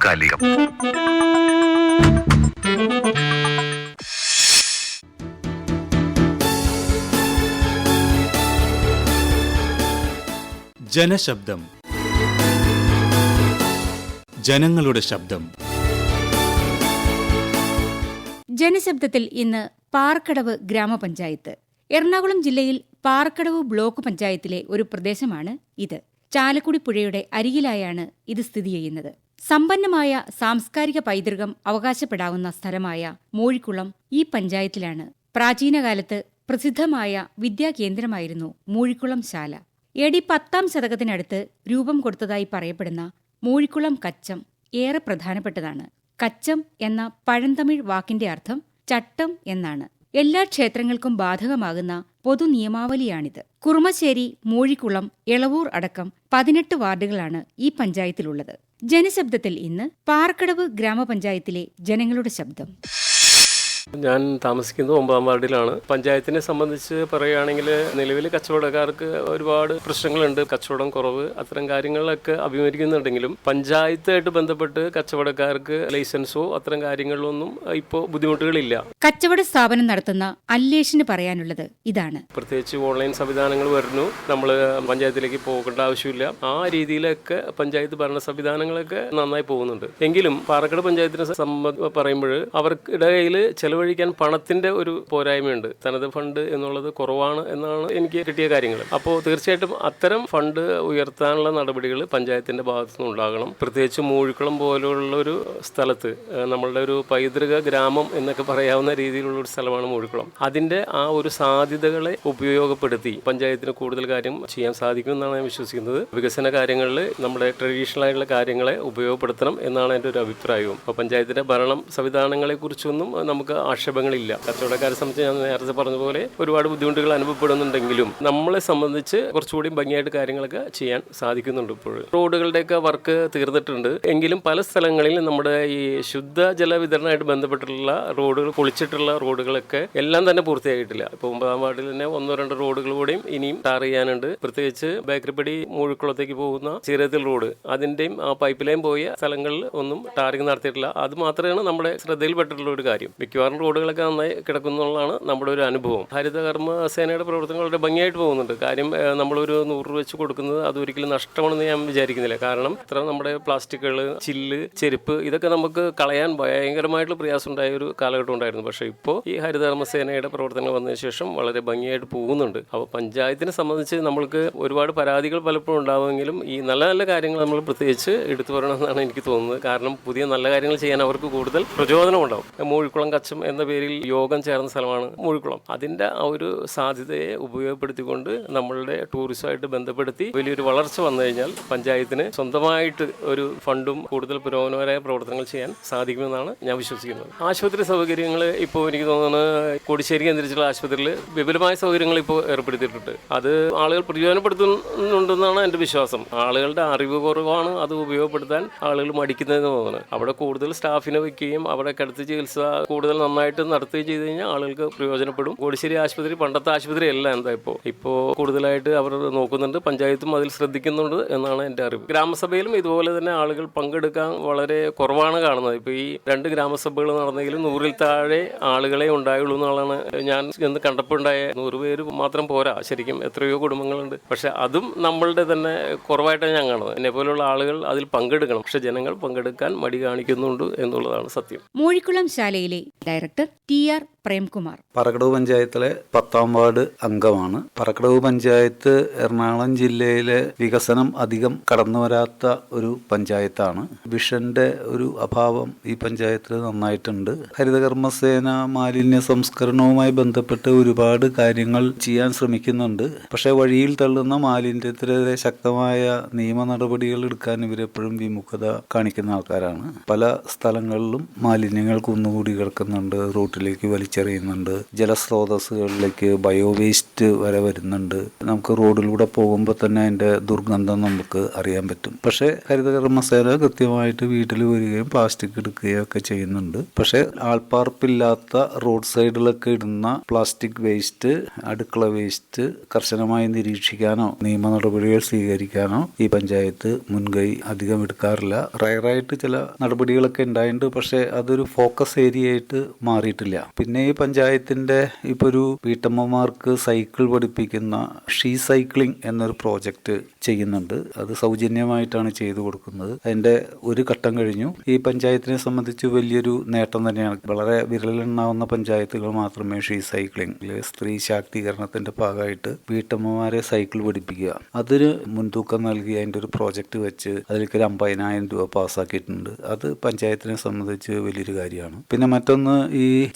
സമകാലികം. ജനശബ്ദം. ജനങ്ങളുടെ ശബ്ദം. ജനശബ്ദത്തിൽ ഇന്ന് പാർക്കടവ് ഗ്രാമപഞ്ചായത്ത്. എറണാകുളം ജില്ലയിൽ പാർക്കടവ് ബ്ലോക്ക് പഞ്ചായത്തിലെ ഒരു പ്രദേശമാണ് ഇത്. ചാലക്കുടി പുഴയുടെ അരികിലായാണ് ഇത് സ്ഥിതി ചെയ്യുന്നത്. സമ്പന്നമായ സാംസ്കാരിക പൈതൃകം അവകാശപ്പെടാവുന്ന സ്ഥലമായ മൂഴിക്കുളം ഈ പഞ്ചായത്തിലാണ്. പ്രാചീനകാലത്ത് പ്രസിദ്ധമായ വിദ്യാകേന്ദ്രമായിരുന്നു മൂഴിക്കുളം ശാല. എ ഡി പത്താം ശതകത്തിനടുത്ത് രൂപം കൊടുത്തതായി പറയപ്പെടുന്ന മൂഴിക്കുളം കച്ചം ഏറെ പ്രധാനപ്പെട്ടതാണ്. കച്ചം എന്ന പഴന്തമിഴ് വാക്കിന്റെ അർത്ഥം ചട്ടം എന്നാണ്. എല്ലാ ക്ഷേത്രങ്ങൾക്കും ബാധകമാകുന്ന പൊതു നിയമാവലിയാണിത് കുറുമശ്ശേരി മൂഴിക്കുളം എളവൂർ അടക്കം പതിനെട്ട് വാർഡുകളാണ് ഈ പഞ്ചായത്തിലുള്ളത്. ജനശബ്ദത്തിൽ ഇന്ന് പാർക്കടവ് ഗ്രാമപഞ്ചായത്തിലെ ജനങ്ങളുടെ ശബ്ദം. ഞാൻ താമസിക്കുന്നത് ഒമ്പതാം വാർഡിലാണ്. പഞ്ചായത്തിനെ സംബന്ധിച്ച് പറയുകയാണെങ്കിൽ നിലവിൽ കച്ചവടക്കാർക്ക് ഒരുപാട് പ്രശ്നങ്ങളുണ്ട്. കച്ചവടം കുറവ് അത്തരം കാര്യങ്ങളൊക്കെ അഭിമുഖീകരിക്കുന്നുണ്ടെങ്കിലും പഞ്ചായത്തായിട്ട് ബന്ധപ്പെട്ട് കച്ചവടക്കാർക്ക് ലൈസൻസോ അത്തരം കാര്യങ്ങളിലൊന്നും ഇപ്പോൾ ബുദ്ധിമുട്ടുകളില്ല. കച്ചവട സ്ഥാപനം നടത്തുന്ന അല്ലേഷിന് പറയാനുള്ളത് ഇതാണ്. പ്രത്യേകിച്ച് ഓൺലൈൻ സംവിധാനങ്ങൾ വരുന്നു. നമ്മൾ പഞ്ചായത്തിലേക്ക് പോകേണ്ട ആവശ്യമില്ല. ആ രീതിയിലൊക്കെ പഞ്ചായത്ത് ഭരണ സംവിധാനങ്ങളൊക്കെ നന്നായി പോകുന്നുണ്ട്. എങ്കിലും പാറക്കട് പഞ്ചായത്തിനെ സംബന്ധ പറയുമ്പോൾ അവർക്കിടയിൽ കയ്യിൽ ചെലവഴിക്കാൻ പണത്തിന്റെ ഒരു പോരായ്മയുണ്ട്. തനത് ഫണ്ട് എന്നുള്ളത് കുറവാണ് എന്നാണ് എനിക്ക് കിട്ടിയ കാര്യങ്ങൾ. അപ്പോൾ തീർച്ചയായിട്ടും അത്തരം ഫണ്ട് ഉയർത്താനുള്ള നടപടികൾ പഞ്ചായത്തിന്റെ ഭാഗത്തു നിന്ന് ഉണ്ടാകണം. പ്രത്യേകിച്ച് മൂഴിക്കുളം പോലുള്ള ഒരു സ്ഥലത്ത് നമ്മളുടെ ഒരു പൈതൃക ഗ്രാമം എന്നൊക്കെ പറയാവുന്ന രീതിയിലുള്ള ഒരു സ്ഥലമാണ് മൂഴിക്കുളം. അതിന്റെ ആ ഒരു സാധ്യതകളെ ഉപയോഗപ്പെടുത്തി പഞ്ചായത്തിന് കൂടുതൽ കാര്യം ചെയ്യാൻ സാധിക്കുമെന്നാണ് ഞാൻ വിശ്വസിക്കുന്നത്. വികസന കാര്യങ്ങളിൽ നമ്മുടെ ട്രഡീഷണൽ ആയിട്ടുള്ള കാര്യങ്ങളെ ഉപയോഗപ്പെടുത്തണം എന്നാണ് എന്റെ ഒരു അഭിപ്രായവും. അപ്പോൾ പഞ്ചായത്തിന്റെ ഭരണം സംവിധാനങ്ങളെ കുറിച്ചൊന്നും നമുക്ക് ആക്ഷേപങ്ങളില്ല. കച്ചവടക്കാരെ സംബന്ധിച്ച് ഞാൻ നേരത്തെ പോലെ ഒരുപാട് ബുദ്ധിമുട്ടുകൾ അനുഭവപ്പെടുന്നുണ്ടെങ്കിലും നമ്മളെ സംബന്ധിച്ച് കുറച്ചുകൂടി ഭംഗിയായിട്ട് കാര്യങ്ങളൊക്കെ ചെയ്യാൻ സാധിക്കുന്നുണ്ട് ഇപ്പോൾ. റോഡുകളുടെയൊക്കെ വർക്ക് തീർന്നിട്ടുണ്ട്. എങ്കിലും പല സ്ഥലങ്ങളിൽ നമ്മുടെ ഈ ശുദ്ധജല വിതരണമായിട്ട് ബന്ധപ്പെട്ടിട്ടുള്ള റോഡുകൾ പൊളിച്ചിട്ടുള്ള റോഡുകളൊക്കെ എല്ലാം തന്നെ പൂർത്തിയായിട്ടില്ല. ഇപ്പോൾ ഒമ്പതാം വാർഡിൽ തന്നെ ഒന്നോ രണ്ടോ റോഡുകൾ കൂടിയും ഇനിയും ടാർ ചെയ്യാനുണ്ട്. പ്രത്യേകിച്ച് ബേക്കറിപ്പടി മൂഴിക്കുളത്തേക്ക് പോകുന്ന ചീരത്തിൽ റോഡ് അതിന്റെയും ആ പൈപ്പ് ലൈൻ പോയ സ്ഥലങ്ങളിൽ ഒന്നും ടാറിങ് നടത്തിയിട്ടില്ല. അത് മാത്രമാണ് നമ്മുടെ ശ്രദ്ധയിൽപ്പെട്ടിട്ടുള്ള ഒരു കാര്യം. മിക്കവാറും റോഡുകളൊക്കെ നന്നായി കിടക്കുന്നുള്ളതാണ് നമ്മുടെ ഒരു അനുഭവം. ഹരിതകർമ്മ സേനയുടെ പ്രവർത്തനങ്ങൾ വളരെ ഭംഗിയായിട്ട് പോകുന്നുണ്ട്. കാര്യം നമ്മളൊരു നൂറ് രൂപ വെച്ച് കൊടുക്കുന്നത് അത് ഒരിക്കലും നഷ്ടമാണെന്ന് ഞാൻ വിചാരിക്കുന്നില്ല. കാരണം ഇത്ര നമ്മുടെ പ്ലാസ്റ്റിക്കുകൾ ചില്ല് ചെരുപ്പ് ഇതൊക്കെ നമുക്ക് കളയാൻ ഭയങ്കരമായിട്ടുള്ള പ്രയാസം ഉണ്ടായ ഒരു കാലഘട്ടം ഉണ്ടായിരുന്നു. പക്ഷേ ഇപ്പോൾ ഈ ഹരിതകർമ്മ സേനയുടെ പ്രവർത്തനങ്ങൾ വന്നതിന് ശേഷം വളരെ ഭംഗിയായിട്ട് പോകുന്നുണ്ട്. അപ്പോൾ പഞ്ചായത്തിനെ സംബന്ധിച്ച് നമ്മൾക്ക് ഒരുപാട് പരാതികൾ പലപ്പോഴും ഉണ്ടാവുമെങ്കിലും ഈ നല്ല നല്ല കാര്യങ്ങൾ നമ്മൾ പ്രത്യേകിച്ച് എടുത്തു പറയണമെന്നാണ് എനിക്ക് തോന്നുന്നത്. കാരണം പുതിയ നല്ല കാര്യങ്ങൾ ചെയ്യാൻ അവർക്ക് കൂടുതൽ പ്രചോദനം ഉണ്ടാവും മൂഴിക്കുളം കച്ചം എന്ന പേരിൽ യോഗം ചേർന്ന സ്ഥലമാണ് മുഴുക്കുളം. അതിന്റെ ആ ഒരു സാധ്യതയെ ഉപയോഗപ്പെടുത്തിക്കൊണ്ട് നമ്മളുടെ ടൂറിസമായിട്ട് ബന്ധപ്പെടുത്തി വലിയൊരു വളർച്ച വന്നു കഴിഞ്ഞാൽ പഞ്ചായത്തിന് സ്വന്തമായിട്ട് ഒരു ഫണ്ടും കൂടുതൽ പുരോഗമനപരമായ പ്രവർത്തനങ്ങൾ ചെയ്യാൻ സാധിക്കുമെന്നാണ് ഞാൻ വിശ്വസിക്കുന്നത്. ആശുപത്രി സൗകര്യങ്ങൾ ഇപ്പോൾ എനിക്ക് തോന്നുന്നത് കോടിശ്ശേരി കേന്ദ്രീകരിച്ചുള്ള ആശുപത്രിയിൽ വിപുലമായ സൗകര്യങ്ങൾ ഇപ്പോൾ ഏർപ്പെടുത്തിയിട്ടുണ്ട്. അത് ആളുകൾ പ്രയോജനപ്പെടുത്തുന്നുണ്ടെന്നാണ് എന്റെ വിശ്വാസം. ആളുകളുടെ അറിവ് കുറവാണ് അത് ഉപയോഗപ്പെടുത്താൻ ആളുകൾ മടിക്കുന്നതെന്ന് തോന്നുന്നത് അവിടെ കൂടുതൽ സ്റ്റാഫിനെ വയ്ക്കുകയും അവിടെ കിടത്തി ചികിത്സ കൂടുതൽ നന്നായിട്ട് നടത്തുകയും ചെയ്ത് കഴിഞ്ഞാൽ ആളുകൾക്ക് പ്രയോജനപ്പെടും. കോടിശ്ശേരി ആശുപത്രി പണ്ടത്തെ ആശുപത്രി അല്ല എന്താ ഇപ്പോൾ ഇപ്പോൾ കൂടുതലായിട്ട് അവർ നോക്കുന്നുണ്ട്. പഞ്ചായത്തും അതിൽ ശ്രദ്ധിക്കുന്നുണ്ട് എന്നാണ് എന്റെ അറിവ്. ഗ്രാമസഭയിലും ഇതുപോലെ തന്നെ ആളുകൾ പങ്കെടുക്കാൻ വളരെ കുറവാണ് കാണുന്നത്. ഇപ്പോൾ ഈ രണ്ട് ഗ്രാമസഭകൾ നടന്നെങ്കിലും നൂറിൽ താഴെ ആളുകളെ ഉണ്ടായുള്ളൂ എന്നുള്ളതാണ് ഞാൻ കണ്ടപ്പോൾ ഉണ്ടായ നൂറ് പേര് മാത്രം പോരാ. ശരിക്കും എത്രയോ കുടുംബങ്ങളുണ്ട്. പക്ഷെ അതും നമ്മളുടെ തന്നെ കുറവായിട്ടാണ് ഞാൻ കാണുന്നത്. എന്നെ പോലുള്ള ആളുകൾ അതിൽ പങ്കെടുക്കണം. പക്ഷെ ജനങ്ങൾ പങ്കെടുക്കാൻ മടി കാണിക്കുന്നുണ്ട് എന്നുള്ളതാണ് സത്യം. Moozhikkulam ശാലയിലെ director T.R. പ്രേംകുമാർ. പറക്കടവ് പഞ്ചായത്തിലെ പത്താം വാർഡ് അംഗമാണ്. പറക്കടവ് പഞ്ചായത്ത് എറണാകുളം ജില്ലയിലെ വികസനം അധികം കടന്നു വരാത്ത ഒരു പഞ്ചായത്താണ്. വിഷന്റെ ഒരു അഭാവം ഈ പഞ്ചായത്തിൽ നന്നായിട്ടുണ്ട്. ഹരിതകർമ്മസേന മാലിന്യ സംസ്കരണവുമായി ബന്ധപ്പെട്ട് ഒരുപാട് കാര്യങ്ങൾ ചെയ്യാൻ ശ്രമിക്കുന്നുണ്ട്. പക്ഷേ വഴിയിൽ തള്ളുന്ന മാലിന്യത്തിനെതിരെ ശക്തമായ നിയമ നടപടികൾ എടുക്കാൻ ഇവരെപ്പോഴും വിമുഖത കാണിക്കുന്ന ആൾക്കാരാണ്. പല സ്ഥലങ്ങളിലും മാലിന്യങ്ങൾ കുന്നുകൂടി കിടക്കുന്നുണ്ട്. റോട്ടിലേക്ക് വലിച്ചു വലിച്ചെറിയുന്നുണ്ട് ജലസ്രോതസ്സുകളിലേക്ക് ബയോ വേസ്റ്റ് വരെ വരുന്നുണ്ട്. നമുക്ക് റോഡിലൂടെ പോകുമ്പോൾ തന്നെ അതിന്റെ ദുർഗന്ധം നമുക്ക് അറിയാൻ പറ്റും. പക്ഷേ ഹരിതകർമ്മസേന കൃത്യമായിട്ട് വീട്ടിൽ വരികയും പ്ലാസ്റ്റിക് എടുക്കുകയും ഒക്കെ ചെയ്യുന്നുണ്ട്. പക്ഷേ ആൾപ്പാർപ്പില്ലാത്ത റോഡ് സൈഡിലൊക്കെ ഇടുന്ന പ്ലാസ്റ്റിക് വേസ്റ്റ് അടുക്കള വേസ്റ്റ് കർശനമായി നിരീക്ഷിക്കാനോ നിയമ നടപടികൾ സ്വീകരിക്കാനോ ഈ പഞ്ചായത്ത് മുൻകൈ അധികം എടുക്കാറില്ല. റയറായിട്ട് ചില നടപടികളൊക്കെ ഉണ്ടായിട്ടുണ്ട്. പക്ഷേ അതൊരു ഫോക്കസ് ഏരിയ ആയിട്ട് മാറിയിട്ടില്ല. പിന്നെ ഈ പഞ്ചായത്തിന്റെ ഇപ്പൊ ഒരു വീട്ടമ്മമാർക്ക് സൈക്കിൾ പഠിപ്പിക്കുന്ന ഷീ സൈക്ലിംഗ് എന്നൊരു പ്രോജക്റ്റ് ചെയ്യുന്നുണ്ട്. അത് സൗജന്യമായിട്ടാണ് ചെയ്തു കൊടുക്കുന്നത്. അതിന്റെ ഒരു ഘട്ടം കഴിഞ്ഞു. ഈ പഞ്ചായത്തിനെ സംബന്ധിച്ച് വലിയൊരു നേട്ടം തന്നെയാണ്. വളരെ വിരലെണ്ണാവുന്ന പഞ്ചായത്തുകൾ മാത്രമേ ഷീ സൈക്ലിംഗ് സ്ത്രീ ശാക്തീകരണത്തിന്റെ ഭാഗമായിട്ട് വീട്ടമ്മമാരെ സൈക്കിൾ പഠിപ്പിക്കുക. അതിന് മുൻതൂക്കം നൽകി അതിന്റെ ഒരു പ്രോജക്റ്റ് വെച്ച് അതിലേക്ക് ഒരു അമ്പതിനായിരം രൂപ പാസ്സാക്കിയിട്ടുണ്ട്. അത് പഞ്ചായത്തിനെ സംബന്ധിച്ച് വലിയൊരു കാര്യമാണ്. പിന്നെ മറ്റൊന്ന് ഈ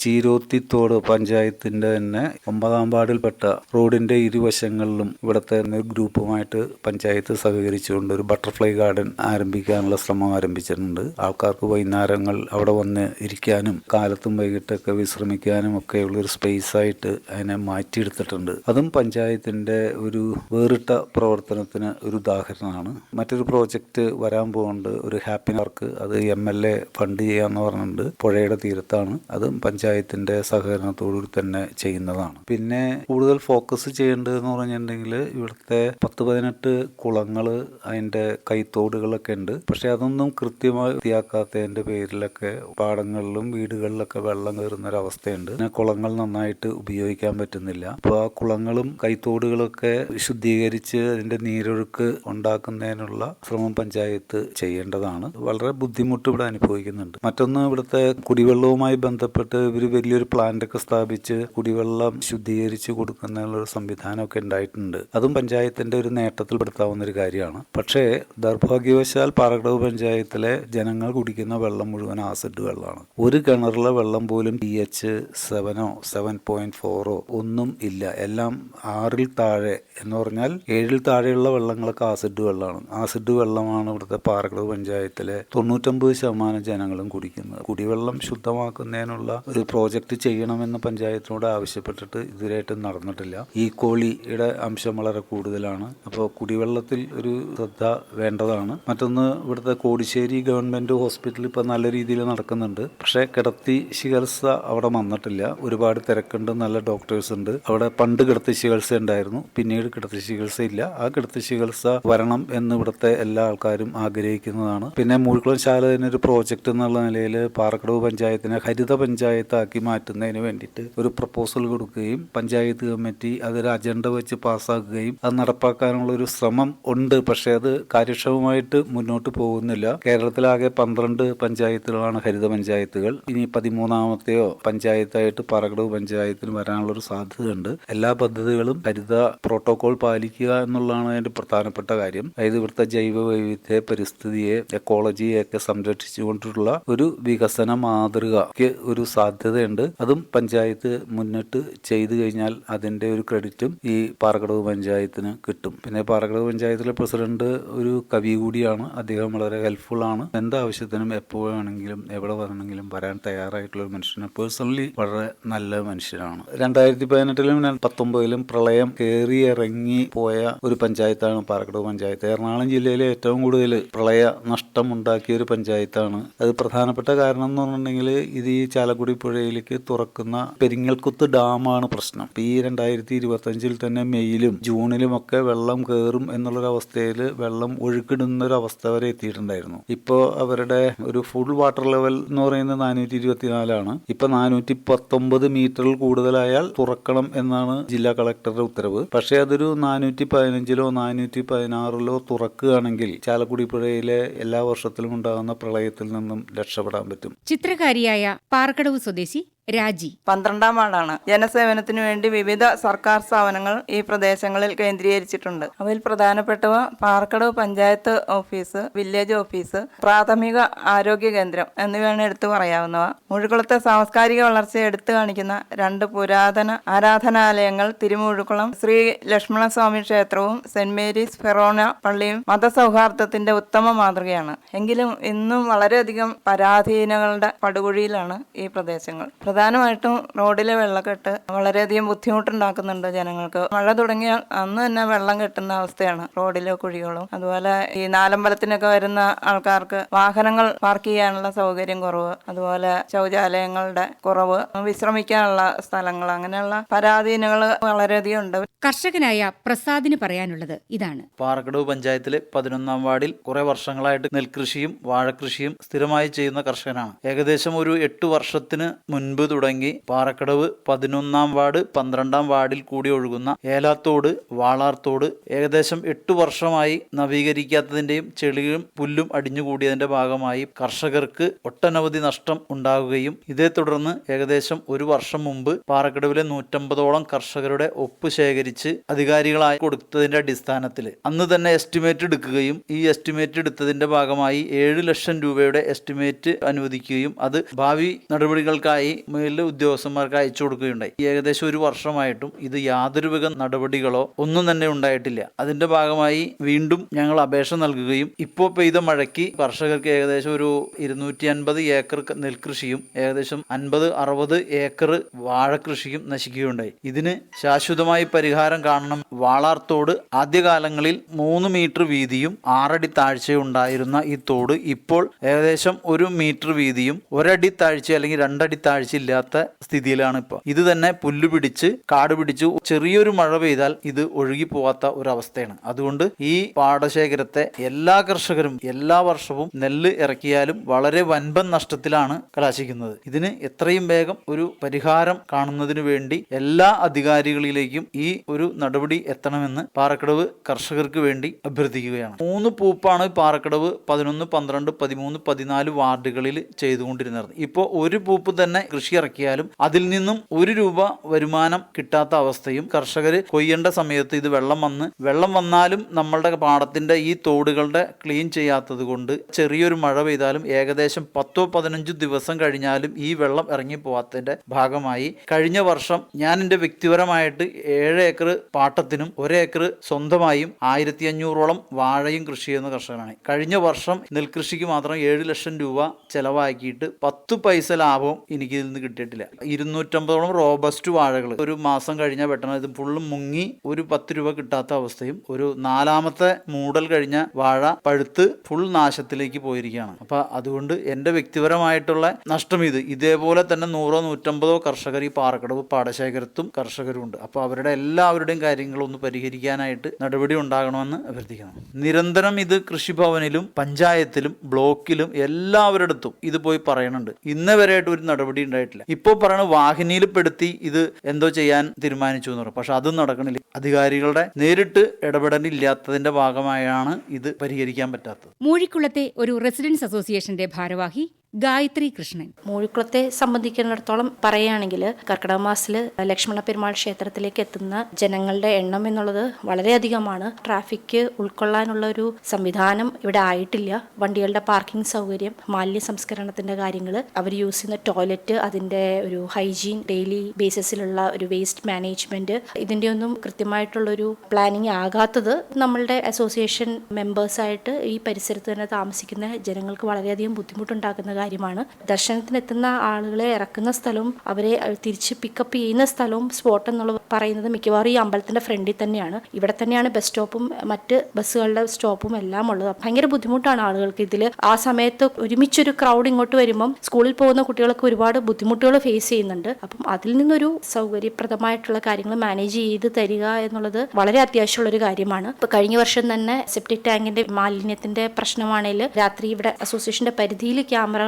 ചീരോത്തിത്തോട് പഞ്ചായത്തിന്റെ തന്നെ ഒമ്പതാം വാർഡിൽപ്പെട്ട റോഡിന്റെ ഇരുവശങ്ങളിലും ഇവിടുത്തെ ഗ്രൂപ്പുമായിട്ട് പഞ്ചായത്ത് സഹകരിച്ചുകൊണ്ട് ഒരു ബട്ടർഫ്ലൈ ഗാർഡൻ ആരംഭിക്കാനുള്ള ശ്രമം ആരംഭിച്ചിട്ടുണ്ട്. ആൾക്കാർക്ക് വൈകുന്നേരങ്ങൾ അവിടെ വന്ന് ഇരിക്കാനും കാലത്തും വൈകിട്ടൊക്കെ വിശ്രമിക്കാനും ഒക്കെയുള്ള ഒരു സ്പേസ് ആയിട്ട് അതിനെ മാറ്റിയെടുത്തിട്ടുണ്ട്. അതും പഞ്ചായത്തിന്റെ ഒരു വേറിട്ട പ്രവർത്തനത്തിന് ഒരു ഉദാഹരണമാണ്. മറ്റൊരു പ്രോജക്റ്റ് വരാൻ പോകുന്നുണ്ട് ഒരു ഹാപ്പി പാർക്ക് അത് എം എൽ എ ഫണ്ട് ചെയ്യാന്ന് പറഞ്ഞിട്ടുണ്ട്. പുഴയുടെ തീരത്താണ്. അതും പഞ്ചായത്തിന്റെ സഹകരണത്തോടുകൂടി തന്നെ ചെയ്യുന്നതാണ്. പിന്നെ കൂടുതൽ ഫോക്കസ് ചെയ്യേണ്ടതെന്ന് പറഞ്ഞിട്ടുണ്ടെങ്കിൽ ഇവിടുത്തെ പത്ത് പതിനെട്ട് കുളങ്ങൾ അതിന്റെ കൈത്തോടുകളൊക്കെ ഉണ്ട്. പക്ഷെ അതൊന്നും കൃത്യമായി വൃത്തിയാക്കാത്തതിന്റെ പേരിലൊക്കെ പാടങ്ങളിലും വീടുകളിലൊക്കെ വെള്ളം കയറുന്ന ഒരു അവസ്ഥയുണ്ട് പിന്നെ കുളങ്ങൾ നന്നായിട്ട് ഉപയോഗിക്കാൻ പറ്റുന്നില്ല. അപ്പോൾ ആ കുളങ്ങളും കൈത്തോടുകളൊക്കെ ശുദ്ധീകരിച്ച് അതിന്റെ നീരൊഴുക്ക് ഉണ്ടാക്കുന്നതിനുള്ള ശ്രമം പഞ്ചായത്ത് ചെയ്യേണ്ടതാണ്. വളരെ ബുദ്ധിമുട്ട് ഇവിടെ അനുഭവിക്കുന്നുണ്ട്. മറ്റൊന്ന് ഇവിടുത്തെ കുടിവെള്ളവുമായി ബന്ധപ്പെട്ട് ഇവർ വലിയൊരു പ്ലാന്റ് ഒക്കെ സ്ഥാപിച്ച് കുടിവെള്ളം ശുദ്ധീകരിച്ച് കൊടുക്കുന്നതിനുള്ള ഒരു സംവിധാനമൊക്കെ ഉണ്ടായിട്ടുണ്ട്. അതും പഞ്ചായത്തിന്റെ ഒരു നേട്ടത്തിൽപ്പെടുത്താവുന്ന ഒരു കാര്യമാണ്. പക്ഷേ ദൗർഭാഗ്യവശാൽ പാറക്കടവ് പഞ്ചായത്തിലെ ജനങ്ങൾ കുടിക്കുന്ന വെള്ളം മുഴുവൻ ആസിഡ് വെള്ളമാണ്. ഒരു കിണറിലെ വെള്ളം പോലും പി എച്ച് സെവനോ സെവൻ പോയിന്റ് ഫോറോ ഒന്നും ഇല്ല. എല്ലാം ആറിൽ താഴെ എന്ന് പറഞ്ഞാൽ ഏഴിൽ താഴെയുള്ള വെള്ളങ്ങളൊക്കെ ആസിഡ് വെള്ളമാണ്. ആസിഡ് വെള്ളമാണ് ഇവിടുത്തെ പാറക്കടവ് പഞ്ചായത്തിലെ തൊണ്ണൂറ്റൊമ്പത് ശതമാനം ജനങ്ങളും കുടിക്കുന്നത്. കുടിവെള്ളം ശുദ്ധമാക്കുന്നതിനുള്ള ഒരു പ്രോജക്റ്റ് ചെയ്യണമെന്ന് പഞ്ചായത്തിനോട് ആവശ്യപ്പെട്ടിട്ട് ഇതുവരെയായിട്ടും നടന്നിട്ടില്ല. ഈ കോളിയുടെ അംശം വളരെ കൂടുതലാണ്. അപ്പോൾ കുടിവെള്ളത്തിൽ ഒരു ശ്രദ്ധ വേണ്ടതാണ്. മറ്റൊന്ന് ഇവിടുത്തെ കോടിശ്ശേരി ഗവൺമെന്റ് ഹോസ്പിറ്റൽ ഇപ്പോൾ നല്ല രീതിയിൽ നടക്കുന്നുണ്ട്. പക്ഷേ കിടത്തി ചികിത്സ അവിടെ വന്നിട്ടില്ല. ഒരുപാട് തിരക്കുണ്ട്. നല്ല ഡോക്ടേഴ്സ് ഉണ്ട്. അവിടെ പണ്ട് കിടത്തി ചികിത്സ ഉണ്ടായിരുന്നു. പിന്നീട് കിടത്തി ചികിത്സ ഇല്ല. ആ കിടത്തി ചികിത്സ വരണം എന്ന് ഇവിടുത്തെ എല്ലാ ആൾക്കാരും ആഗ്രഹിക്കുന്നതാണ്. പിന്നെ മൂഴിക്കുളം ശാല തന്നെ ഒരു പ്രോജക്റ്റ് എന്നുള്ള നിലയിൽ പാറക്കടവ് പഞ്ചായത്തിനെ ഹരിത പഞ്ചായത്താക്കി മാറ്റുന്നതിന് വേണ്ടിയിട്ട് ഒരു പ്രപ്പോസൽ കൊടുക്കുകയും പഞ്ചായത്ത് കമ്മിറ്റി അതൊരു അജണ്ട വെച്ച് പാസ്സാക്കുകയും അത് നടപ്പാക്കാനുള്ള ഒരു ശ്രമം ഉണ്ട്. പക്ഷേ അത് കാര്യക്ഷമമായിട്ട് മുന്നോട്ട് പോകുന്നില്ല. കേരളത്തിലാകെ പന്ത്രണ്ട് പഞ്ചായത്തുകളാണ് ഹരിത പഞ്ചായത്തുകൾ. ഇനി പതിമൂന്നാമത്തെയോ പഞ്ചായത്തായിട്ട് പറകടവ് പഞ്ചായത്തിന് വരാനുള്ള ഒരു സാധ്യതയുണ്ട്. എല്ലാ പദ്ധതികളും ഹരിത പ്രോട്ടോകോൾ പാലിക്കുക എന്നുള്ളതാണ് അതിന്റെ പ്രധാനപ്പെട്ട കാര്യം. അതായത് ഇവിടുത്തെ ജൈവ വൈവിധ്യ പരിസ്ഥിതിയെ എക്കോളജിയെ ഒക്കെ സംരക്ഷിച്ചുകൊണ്ടുള്ള ഒരു വികസന മാതൃകയ്ക്ക് ഒരു സാധ്യതയുണ്ട്. അതും പഞ്ചായത്ത് മുന്നിട്ട് ചെയ്തു കഴിഞ്ഞാൽ അതിന്റെ ഒരു ക്രെഡിറ്റും ഈ പാറക്കടവ് പഞ്ചായത്തിന് കിട്ടും. പിന്നെ പാറക്കടവ് പഞ്ചായത്തിലെ പ്രസിഡന്റ് ഒരു കവി കൂടിയാണ്. അദ്ദേഹം വളരെ ഹെൽപ്ഫുൾ ആണ്. എന്താവശ്യത്തിനും എപ്പോൾ വേണമെങ്കിലും എവിടെ വേണമെങ്കിലും വരാൻ തയ്യാറായിട്ടുള്ള ഒരു മനുഷ്യനാണ്. പേഴ്സണലി വളരെ നല്ല മനുഷ്യനാണ്. രണ്ടായിരത്തി പതിനെട്ടിലും പത്തൊമ്പതിലും പ്രളയം കയറി ഇറങ്ങി പോയ ഒരു പഞ്ചായത്താണ് പാറക്കടവ് പഞ്ചായത്ത്. എറണാകുളം ജില്ലയിലെ ഏറ്റവും കൂടുതൽ പ്രളയ നഷ്ടം ഉണ്ടാക്കിയ ഒരു പഞ്ചായത്താണ്. അത് പ്രധാനപ്പെട്ട കാരണം എന്ന് പറഞ്ഞിട്ടുണ്ടെങ്കിൽ ഇത് ഈ ചാലക്കുടി പുഴയിലേക്ക് തുറക്കുന്ന പെരിങ്ങൽക്കുത്ത് ഡാമാണ് പ്രശ്നം. ഈ രണ്ടായിരത്തി ഇരുപത്തി അഞ്ചിൽ തന്നെ മെയിലും ജൂണിലും ഒക്കെ വെള്ളം കയറും എന്നുള്ളൊരവസ്ഥയിൽ വെള്ളം ഒഴുക്കിടുന്ന ഒരു അവസ്ഥ വരെ എത്തിയിട്ടുണ്ടായിരുന്നു. ഇപ്പോൾ അവരുടെ ഒരു ഫുൾ വാട്ടർ ലെവൽ എന്ന് പറയുന്നത് നാനൂറ്റി ഇരുപത്തിനാലാണ് ഇപ്പൊ നാനൂറ്റി പത്തൊമ്പത് മീറ്ററിൽ കൂടുതലായാൽ തുറക്കണം എന്നാണ് ജില്ലാ കളക്ടറുടെ ഉത്തരവ്. പക്ഷേ അതൊരു നാനൂറ്റി പതിനഞ്ചിലോ നാനൂറ്റി പതിനാറിലോ തുറക്കുകയാണെങ്കിൽ ചാലക്കുടി പുഴയിലെ എല്ലാ വർഷത്തിലും ഉണ്ടാകുന്ന പ്രളയത്തിൽ നിന്നും രക്ഷപ്പെടാൻ പറ്റും. ചിത്രകാരിയായ പാർക്കടവ് സ്വദേശി രാജി. പന്ത്രണ്ടാം വാർഡാണ്. ജനസേവനത്തിനു വേണ്ടി വിവിധ സർക്കാർ സ്ഥാപനങ്ങൾ ഈ പ്രദേശങ്ങളിൽ കേന്ദ്രീകരിച്ചിട്ടുണ്ട്. അവയിൽ പ്രധാനപ്പെട്ടവ Parakkadavu panchayat office village office പ്രാഥമിക ആരോഗ്യ കേന്ദ്രം എന്നിവയാണ് എടുത്തു പറയാവുന്നവ. മുഴുക്കുളത്തെ സാംസ്കാരിക വളർച്ച എടുത്തു കാണിക്കുന്ന രണ്ട് പുരാതന ആരാധനാലയങ്ങൾ തിരുമുഴുക്കുളം ശ്രീ ലക്ഷ്മണസ്വാമി ക്ഷേത്രവും സെന്റ് മേരീസ് ഫെറോണ പള്ളിയും മതസൗഹാർദ്ദത്തിന്റെ ഉത്തമ മാതൃകയാണ്. എങ്കിലും ഇന്നും വളരെയധികം പരാധീനങ്ങളുടെ പടുകുഴിയിലാണ് ഈ പ്രദേശങ്ങൾ. പ്രധാനമായിട്ടും റോഡിലെ വെള്ളക്കെട്ട് വളരെയധികം ബുദ്ധിമുട്ടുണ്ടാക്കുന്നുണ്ട് ജനങ്ങൾക്ക്. മഴ തുടങ്ങിയാൽ അന്ന് തന്നെ വെള്ളം കെട്ടുന്ന അവസ്ഥയാണ് റോഡിലെ കുഴികളും. അതുപോലെ ഈ നാലമ്പലത്തിനൊക്കെ വരുന്ന ആൾക്കാർക്ക് വാഹനങ്ങൾ പാർക്ക് ചെയ്യാനുള്ള സൗകര്യം കുറവ്. അതുപോലെ ശൗചാലയങ്ങളുടെ കുറവ്. വിശ്രമിക്കാനുള്ള സ്ഥലങ്ങൾ. അങ്ങനെയുള്ള പരാധീനങ്ങൾ വളരെയധികം ഉണ്ട്. കർഷകനായ പ്രസാദിന് പറയാനുള്ളത് ഇതാണ്. പാറക്കടവ് പഞ്ചായത്തിലെ പതിനൊന്നാം വാർഡിൽ കുറെ വർഷങ്ങളായിട്ട് നെൽകൃഷിയും വാഴകൃഷിയും സ്ഥിരമായി ചെയ്യുന്ന കർഷകനാണ്. ഏകദേശം ഒരു എട്ട് വർഷത്തിന് മുൻപ് തുടങ്ങി പാറക്കടവ് പതിനൊന്നാം വാർഡ് പന്ത്രണ്ടാം വാർഡിൽ കൂടി ഒഴുകുന്ന ഏലാത്തോട് വാളാർത്തോട് ഏകദേശം എട്ട് വർഷമായി നവീകരിക്കാത്തതിന്റെയും ചെളിയും പുല്ലും അടിഞ്ഞുകൂടിയതിന്റെ ഭാഗമായി കർഷകർക്ക് ഒട്ടനവധി നഷ്ടം ഉണ്ടാകുകയും ഇതേ തുടർന്ന് ഏകദേശം ഒരു വർഷം മുമ്പ് പാറക്കടവിലെ നൂറ്റമ്പതോളം കർഷകരുടെ ഒപ്പ് ശേഖരിച്ച് അധികാരികളായി കൊടുത്തതിന്റെ അടിസ്ഥാനത്തിൽ അന്ന് തന്നെ എസ്റ്റിമേറ്റ് എടുക്കുകയും ഈ എസ്റ്റിമേറ്റ് എടുത്തതിന്റെ ഭാഗമായി ഏഴ് ലക്ഷം രൂപയുടെ എസ്റ്റിമേറ്റ് അനുവദിക്കുകയും അത് ഭാവി നടപടികൾക്കായി മേലിലെ ഉദ്യോഗസ്ഥന്മാർക്ക് അയച്ചു കൊടുക്കുകയുണ്ടായി. ഏകദേശം ഒരു വർഷമായിട്ടും ഇത് യാതൊരു വിധ നടപടികളോ ഒന്നും തന്നെ ഉണ്ടായിട്ടില്ല. അതിന്റെ ഭാഗമായി വീണ്ടും ഞങ്ങൾ അപേക്ഷ നൽകുകയും ഇപ്പോൾ പെയ്ത മഴയ്ക്ക് കർഷകർക്ക് ഏകദേശം ഒരു ഇരുന്നൂറ്റി അൻപത് ഏക്കർ നെൽകൃഷിയും ഏകദേശം അൻപത് അറുപത് ഏക്കർ വാഴകൃഷിയും നശിക്കുകയുണ്ടായി. ഇതിന് ശാശ്വതമായി പരിഹാരം കാണണം. വാളാർത്തോട് ആദ്യകാലങ്ങളിൽ മൂന്ന് മീറ്റർ വീതിയും ആറടി താഴ്ചയും ഉണ്ടായിരുന്ന ഈ തോട് ഇപ്പോൾ ഏകദേശം ഒരു മീറ്റർ വീതിയും ഒരടി താഴ്ച അല്ലെങ്കിൽ രണ്ടടി താഴ്ച ഇല്ലാത്ത സ്ഥിതിയിലാണ് ഇപ്പോൾ ഇത് തന്നെ പുല്ല് പിടിച്ച് കാട് പിടിച്ച് ചെറിയൊരു മഴ പെയ്താൽ ഇത് ഒഴുകി പോവാത്ത ഒരു അവസ്ഥയാണ് അതുകൊണ്ട് ഈ പാടശേഖരത്തെ എല്ലാ കർഷകരും എല്ലാ വർഷവും നെല്ല് ഇറക്കിയാലും വളരെ വൻപൻ നഷ്ടത്തിലാണ് കലാശിക്കുന്നത്. ഇതിന് എത്രയും വേഗം ഒരു പരിഹാരം കാണുന്നതിന് വേണ്ടി എല്ലാ അധികാരികളിലേക്കും ഈ ഒരു നടപടി എത്തണമെന്ന് പാറക്കടവ് കർഷകർക്ക് വേണ്ടി അഭ്യർത്ഥിക്കുകയാണ്. മൂന്ന് പൂപ്പാണ് പാറക്കടവ് പതിനൊന്ന് പന്ത്രണ്ട് പതിമൂന്ന് പതിനാല് വാർഡുകളിൽ ചെയ്തുകൊണ്ടിരുന്നത്. ഇപ്പോൾ ഒരു പൂപ്പ് തന്നെ കൃഷി ഇറക്കിയാലും അതിൽ നിന്നും ഒരു രൂപ വരുമാനം കിട്ടാത്ത അവസ്ഥയും കർഷകർ കൊയ്യേണ്ട സമയത്ത് ഇത് വെള്ളം വന്ന് വെള്ളം വന്നാലും നമ്മളുടെ പാടത്തിന്റെ ഈ തോടുകളുടെ ക്ലീൻ ചെയ്യാത്തത് കൊണ്ട് ചെറിയൊരു മഴ പെയ്താലും ഏകദേശം പത്തോ പതിനഞ്ചോ ദിവസം കഴിഞ്ഞാലും ഈ വെള്ളം ഇറങ്ങി പോവാത്തതിന്റെ ഭാഗമായി കഴിഞ്ഞ വർഷം ഞാൻ എന്റെ വ്യക്തിപരമായിട്ട് ഏഴ് ഏക്കർ പാട്ടത്തിനും ഒരേക്കർ സ്വന്തമായും ആയിരത്തി അഞ്ഞൂറോളം വാഴയും കൃഷി ചെയ്യുന്ന കർഷകനാണ്. കഴിഞ്ഞ വർഷം നെൽകൃഷിക്ക് മാത്രം ഏഴ് ലക്ഷം രൂപ ചെലവാക്കിയിട്ട് പത്ത് പൈസ ലാഭം എനിക്ക് ഇതിൽ നിന്ന് കിട്ടിയിട്ടില്ല. ഇരുന്നൂറ്റമ്പതോളം റോബസ്റ്റ് വാഴകൾ ഒരു മാസം കഴിഞ്ഞാൽ വെട്ടണം ഇത് ഫുള്ള് മുങ്ങി ഒരു പത്ത് രൂപ കിട്ടാത്ത അവസ്ഥയും ഒരു നാലാമത്തെ മൂടൽ കഴിഞ്ഞ വാഴ പഴുത്ത് ഫുൾ നാശത്തിലേക്ക് പോയിരിക്കുകയാണ്. അപ്പൊ അതുകൊണ്ട് എന്റെ വ്യക്തിപരമായിട്ടുള്ള നഷ്ടം ഇത്. ഇതേപോലെ തന്നെ നൂറോ നൂറ്റമ്പതോ കർഷകർ ഈ പാറക്കടവ് പാടശേഖരത്തും കർഷകരുണ്ട് അപ്പോൾ അവരുടെ എല്ലാവരുടെയും കാര്യങ്ങളൊന്ന് പരിഹരിക്കാനായിട്ട് നടപടി ഉണ്ടാകണമെന്ന് അഭ്യർത്ഥിക്കുന്നു. നിരന്തരം ഇത് കൃഷിഭവനിലും പഞ്ചായത്തിലും ബ്ലോക്കിലും എല്ലാവരിടത്തും ഇത് പോയി പറയണുണ്ട്. ഇന്ന് വരെയായിട്ട് ഒരു നടപടി ഉണ്ടായിട്ടില്ല. ഇപ്പോൾ പറയണ വാഹിനിയിൽ പെടുത്തി ഇത് എന്തോ ചെയ്യാൻ തീരുമാനിച്ചു എന്ന് പറയും. പക്ഷെ അതും നടക്കണില്ല. അധികാരികളുടെ നേരിട്ട് ഇടപെടലില്ലാത്തതിന്റെ ഭാഗമായാണ് ഇത് പരിഹരിക്കാൻ പറ്റാത്തത്. മൂഴിക്കുളത്തെ ഒരു റെസിഡൻസ് അസോസിയേഷന്റെ ഭാരവാഹി ഗായത്രി കൃഷ്ണൻ. മൂഴിക്കുളത്തെ സംബന്ധിക്കുന്നിടത്തോളം പറയുകയാണെങ്കിൽ കർക്കിടക മാസത്തിൽ ലക്ഷ്മണ പെരുമാൾ ക്ഷേത്രത്തിലേക്ക് എത്തുന്ന ജനങ്ങളുടെ എണ്ണം എന്നുള്ളത് വളരെയധികമാണ്. ട്രാഫിക് ഉൾക്കൊള്ളാനുള്ള ഒരു സംവിധാനം ഇവിടെ ആയിട്ടില്ല. വണ്ടികളുടെ പാർക്കിംഗ് സൗകര്യം മാലിന്യ സംസ്കരണത്തിന്റെ കാര്യങ്ങൾ അവർ യൂസ് ചെയ്യുന്ന ടോയ്ലറ്റ് അതിന്റെ ഒരു ഹൈജീൻ ഡെയിലി ബേസിസിലുള്ള ഒരു വേസ്റ്റ് മാനേജ്മെന്റ് ഇതിന്റെ ഒന്നും കൃത്യമായിട്ടുള്ള ഒരു പ്ലാനിങ് ആകാത്തത് നമ്മളുടെ അസോസിയേഷൻ മെമ്പേഴ്സായിട്ട് ഈ പരിസരത്ത് തന്നെ താമസിക്കുന്ന ജനങ്ങൾക്ക് വളരെയധികം ബുദ്ധിമുട്ടുണ്ടാക്കുന്ന കാര്യമാണ്. ദർശനത്തിനെത്തുന്ന ആളുകളെ ഇറക്കുന്ന സ്ഥലവും അവരെ തിരിച്ച് പിക്കപ്പ് ചെയ്യുന്ന സ്ഥലവും സ്പോട്ട് എന്നുള്ളത് പറയുന്നത് മിക്കവാറും ഈ അമ്പലത്തിന്റെ ഫ്രണ്ടിൽ തന്നെയാണ്. ഇവിടെ തന്നെയാണ് ബസ് സ്റ്റോപ്പും മറ്റ് ബസ്സുകളുടെ സ്റ്റോപ്പും എല്ലാം ഉള്ളത്. ഭയങ്കര ബുദ്ധിമുട്ടാണ് ആളുകൾക്ക് ഇതിൽ ആ സമയത്ത് ഒരുമിച്ചൊരു ക്രൗഡ് ഇങ്ങോട്ട് വരുമ്പം സ്കൂളിൽ പോകുന്ന കുട്ടികൾക്ക് ഒരുപാട് ബുദ്ധിമുട്ടുകൾ ഫേസ് ചെയ്യുന്നുണ്ട്. അപ്പം അതിൽ നിന്നൊരു സൗകര്യപ്രദമായിട്ടുള്ള കാര്യങ്ങൾ മാനേജ് ചെയ്ത് തരിക എന്നുള്ളത് വളരെ അത്യാവശ്യമുള്ള ഒരു കാര്യമാണ്. ഇപ്പൊ കഴിഞ്ഞ വർഷം തന്നെ സെപ്റ്റിക് ടാങ്കിന്റെ മാലിന്യത്തിന്റെ പ്രശ്നമാണെങ്കിൽ രാത്രി ഇവിടെ അസോസിയേഷന്റെ പരിധിയിൽ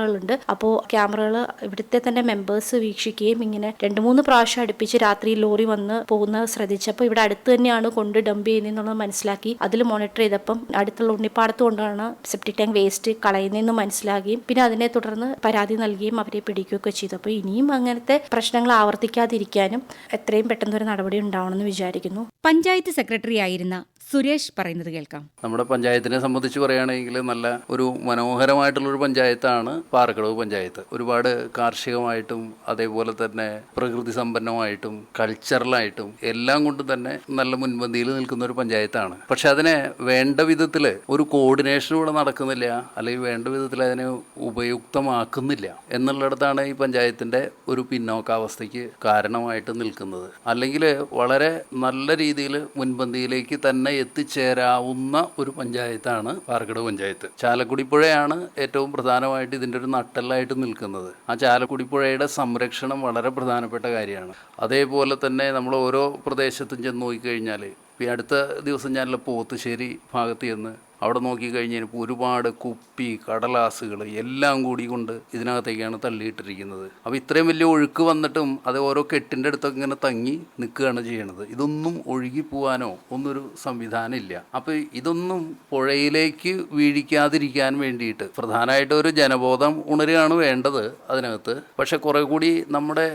ക്യാമറകളുണ്ട്. അപ്പോൾ ക്യാമറകൾ ഇവിടുത്തെ തന്നെ മെമ്പേഴ്സ് വീക്ഷിക്കുകയും ഇങ്ങനെ രണ്ട് മൂന്ന് പ്രാവശ്യം അടുപ്പിച്ച് രാത്രി ലോറി വന്ന് പോകുന്നത് ശ്രദ്ധിച്ചപ്പോൾ ഇവിടെ അടുത്ത് തന്നെയാണ് കൊണ്ട് ഡംപ് ചെയ്യുന്നതെന്നുള്ളത് മനസ്സിലാക്കി. അതിൽ മോണിറ്റർ ചെയ്തപ്പം അടുത്തുള്ള ഉണ്ണിപ്പാടത്ത് കൊണ്ടാണ് സെപ്റ്റിക് ടാങ്ക് വേസ്റ്റ് കളയുന്നതെന്ന് മനസ്സിലാക്കുകയും പിന്നെ അതിനെ തുടർന്ന് പരാതി നൽകുകയും അവരെ പിടിക്കുകയൊക്കെ ചെയ്തു. അപ്പോൾ ഇനിയും അങ്ങനത്തെ പ്രശ്നങ്ങൾ ആവർത്തിക്കാതിരിക്കാനും എത്രയും പെട്ടെന്ന് ഒരു നടപടി ഉണ്ടാവണമെന്ന് വിചാരിക്കുന്നു. പഞ്ചായത്ത് സെക്രട്ടറിയായിരുന്ന സുരേഷ് പറയുന്നത് കേൾക്കാം. നമ്മുടെ പഞ്ചായത്തിനെ സംബന്ധിച്ച് പറയുകയാണെങ്കിൽ നല്ല ഒരു മനോഹരമായിട്ടുള്ള ഒരു പഞ്ചായത്താണ് പാറക്കടവ് പഞ്ചായത്ത്. ഒരുപാട് കാർഷികമായിട്ടും അതേപോലെ തന്നെ പ്രകൃതി സമ്പന്നമായിട്ടും കൾച്ചറലായിട്ടും എല്ലാം കൊണ്ടും തന്നെ നല്ല മുൻപന്തിയിൽ നിൽക്കുന്ന ഒരു പഞ്ചായത്താണ്. പക്ഷെ അതിനെ വേണ്ട വിധത്തിൽ ഒരു കോർഡിനേഷൻ ഇവിടെ നടക്കുന്നില്ല അല്ലെങ്കിൽ വേണ്ട വിധത്തിൽ അതിനെ ഉപയുക്തമാക്കുന്നില്ല എന്നുള്ളിടത്താണ് ഈ പഞ്ചായത്തിന്റെ ഒരു പിന്നോക്കാവസ്ഥയ്ക്ക് കാരണമായിട്ട് നിൽക്കുന്നത്. അല്ലെങ്കിൽ വളരെ നല്ല രീതിയിൽ മുൻപന്തിയിലേക്ക് തന്നെ എത്തിച്ചേരാവുന്ന ഒരു പഞ്ചായത്താണ് പാറക്കടവ് പഞ്ചായത്ത്. ചാലക്കുടി പുഴയാണ് ഏറ്റവും പ്രധാനമായിട്ട് ഇതിന്റെ ഒരു നട്ടെല്ലായിട്ട് നിൽക്കുന്നത്. ആ ചാലക്കുടി പുഴയുടെ സംരക്ഷണം വളരെ പ്രധാനപ്പെട്ട കാര്യമാണ്. അതേപോലെ തന്നെ നമ്മൾ ഓരോ പ്രദേശത്തും ചെന്ന് നോക്കിക്കഴിഞ്ഞാൽ ഈ അടുത്ത ദിവസം ഞാനല്ല പോത്തുശ്ശേരി ഭാഗത്ത് ചെന്ന് അവിടെ നോക്കിക്കഴിഞ്ഞപ്പോൾ ഒരുപാട് കുപ്പി കടലാസുകൾ എല്ലാം കൂടി കൊണ്ട് ഇതിനകത്തേക്കാണ് തള്ളിയിട്ടിരിക്കുന്നത്. അപ്പോൾ ഇത്രയും വലിയ ഒഴുക്ക് വന്നിട്ടും അത് ഓരോ കെട്ടിന്റെ അടുത്തൊക്കെ ഇങ്ങനെ തങ്ങി നിൽക്കുകയാണ് ചെയ്യണത്. ഇതൊന്നും ഒഴുകി പോകാനോ ഒന്നൊരു സംവിധാനമില്ല അപ്പോൾ ഇതൊന്നും പുഴയിലേക്ക് വീഴിക്കാതിരിക്കാൻ വേണ്ടിയിട്ട് പ്രധാനമായിട്ട് ഒരു ജനബോധം ഉണരുകയാണ് വേണ്ടത് അതിനകത്ത്. പക്ഷെ കുറേ കൂടി നമ്മുടെ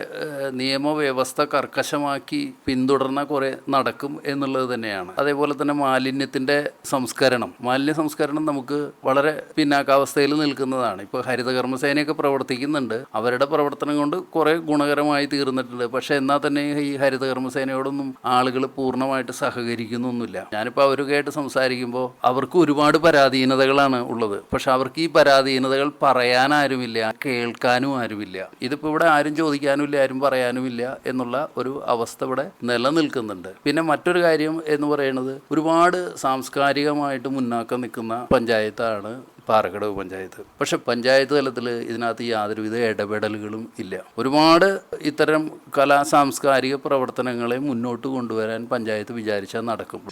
നിയമവ്യവസ്ഥ കർക്കശമാക്കി പിന്തുടർന്ന കുറേ നടക്കും എന്നുള്ളത് തന്നെയാണ്. അതേപോലെ തന്നെ മാലിന്യത്തിന്റെ സംസ്കരണം മാലിന്യ സംസ്കരണം നമുക്ക് വളരെ പിന്നാക്കാവസ്ഥയിൽ നിൽക്കുന്നതാണ്. ഇപ്പോൾ ഹരിതകർമ്മസേനയൊക്കെ പ്രവർത്തിക്കുന്നുണ്ട്. അവരുടെ പ്രവർത്തനം കൊണ്ട് കുറേ ഗുണകരമായി തീർന്നിട്ടുണ്ട്. പക്ഷേ എന്നാൽ തന്നെ ഈ ഹരിതകർമ്മസേനയോടൊന്നും ആളുകൾ പൂർണമായിട്ട് സഹകരിക്കുന്നൊന്നുമില്ല. ഞാനിപ്പോൾ അവരൊക്കെയായിട്ട് സംസാരിക്കുമ്പോൾ അവർക്ക് ഒരുപാട് പരാധീനതകളാണ് ഉള്ളത്. പക്ഷെ അവർക്ക് ഈ പരാധീനതകൾ പറയാനാരുമില്ല കേൾക്കാനും ആരുമില്ല. ഇതിപ്പോൾ ഇവിടെ ആരും ചോദിക്കാനുമില്ല ആരും പറയാനുമില്ല എന്നുള്ള ഒരു അവസ്ഥ ഇവിടെ നിലനിൽക്കുന്നുണ്ട്. പിന്നെ മറ്റൊരു കാര്യം എന്ന് പറയുന്നത് ഒരുപാട് സാംസ്കാരികമായിട്ട് മുന്നാക്കം നിൽക്കുന്ന പഞ്ചായത്താണ് പാറക്കടവ് പഞ്ചായത്ത്. പക്ഷെ പഞ്ചായത്ത് തലത്തിൽ ഇതിനകത്ത് യാതൊരുവിധ ഇടപെടലുകളും ഇല്ല. ഒരുപാട് ഇത്തരം കലാ സാംസ്കാരിക പ്രവർത്തനങ്ങളെ മുന്നോട്ട് കൊണ്ടുവരാൻ പഞ്ചായത്ത് വിചാരിച്ചാൽ നടക്കും.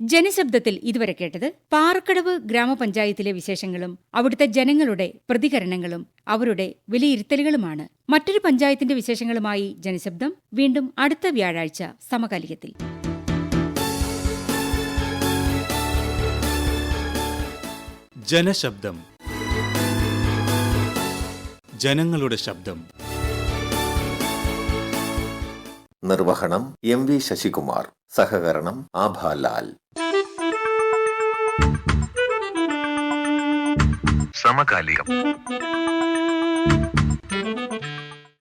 ജനശബ്ദത്തിൽ ഇതുവരെ കേട്ടത് പാറക്കടവ് ഗ്രാമപഞ്ചായത്തിലെ വിശേഷങ്ങളും അവിടുത്തെ ജനങ്ങളുടെ പ്രതികരണങ്ങളും അവരുടെ വിലയിരുത്തലുകളുമാണ്. മറ്റൊരു പഞ്ചായത്തിന്റെ വിശേഷങ്ങളുമായി ജനശബ്ദം. വീണ്ടും അടുത്ത വ്യാഴാഴ്ച സമകാലികത്തിൽ. ജനശബ്ദം. ജനങ്ങളുടെ ശബ്ദം. നിർവഹണം എം വി ശശികുമാർ. സഹകരണം ആഭാലാൽ സമകാലികം.